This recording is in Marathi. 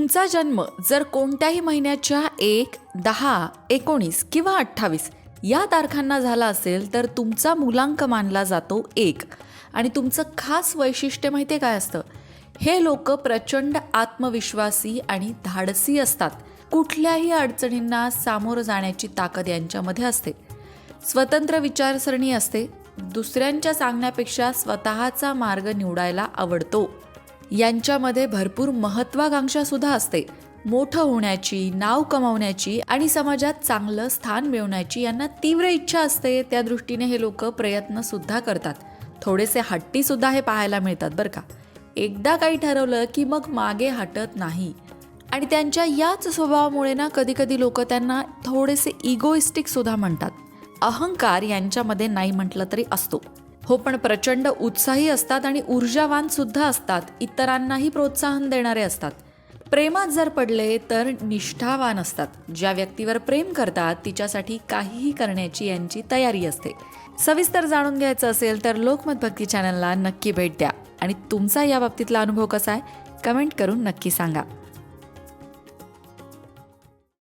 तुमचा जन्म जर कोणत्याही महिन्याच्या एक दहा एकोणीस किंवा अठ्ठावीस या तारखांना झाला असेल तर तुमचा मुलांक मानला जातो एक. आणि तुमचं खास वैशिष्ट्य माहिती काय असतं? हे लोक प्रचंड आत्मविश्वासी आणि धाडसी असतात. कुठल्याही अडचणींना सामोरं जाण्याची ताकद यांच्यामध्ये असते. स्वतंत्र विचारसरणी असते. दुसऱ्यांच्या सांगण्यापेक्षा स्वतःचा मार्ग निवडायला आवडतो. यांच्यामध्ये भरपूर महत्वाकांक्षा सुद्धा असते. मोठं होण्याची नाव कमावण्याची आणि समाजात चांगलं स्थान मिळवण्याची यांना तीव्र इच्छा असते त्या दृष्टीने हे लोक प्रयत्न सुद्धा करतात. थोडेसे हट्टी सुद्धा हे पाहायला मिळतात बरं का. एकदा काही ठरवलं की मग मागे हटत नाही. आणि त्यांच्या याच स्वभावामुळे ना कधी कधी लोक त्यांना थोडेसे इगोइस्टिक सुद्धा म्हणतात. अहंकार यांच्यामध्ये नाही म्हटलं तरी असतो. हो पण प्रचंड उत्साही असतात आणि ऊर्जावान सुद्धा असतात. इतरांनाही प्रोत्साहन देणारे असतात. प्रेमात जर पडले तर निष्ठावान असतात. ज्या व्यक्तीवर प्रेम करतात तिच्यासाठी काहीही करण्याची यांची तयारी असते. सविस्तर जाणून घ्यायचं असेल तर लोकमत भक्ती चॅनलला नक्की भेट द्या. आणि तुमचा या बाबतीतला अनुभव कसा आहे कमेंट करून नक्की सांगा.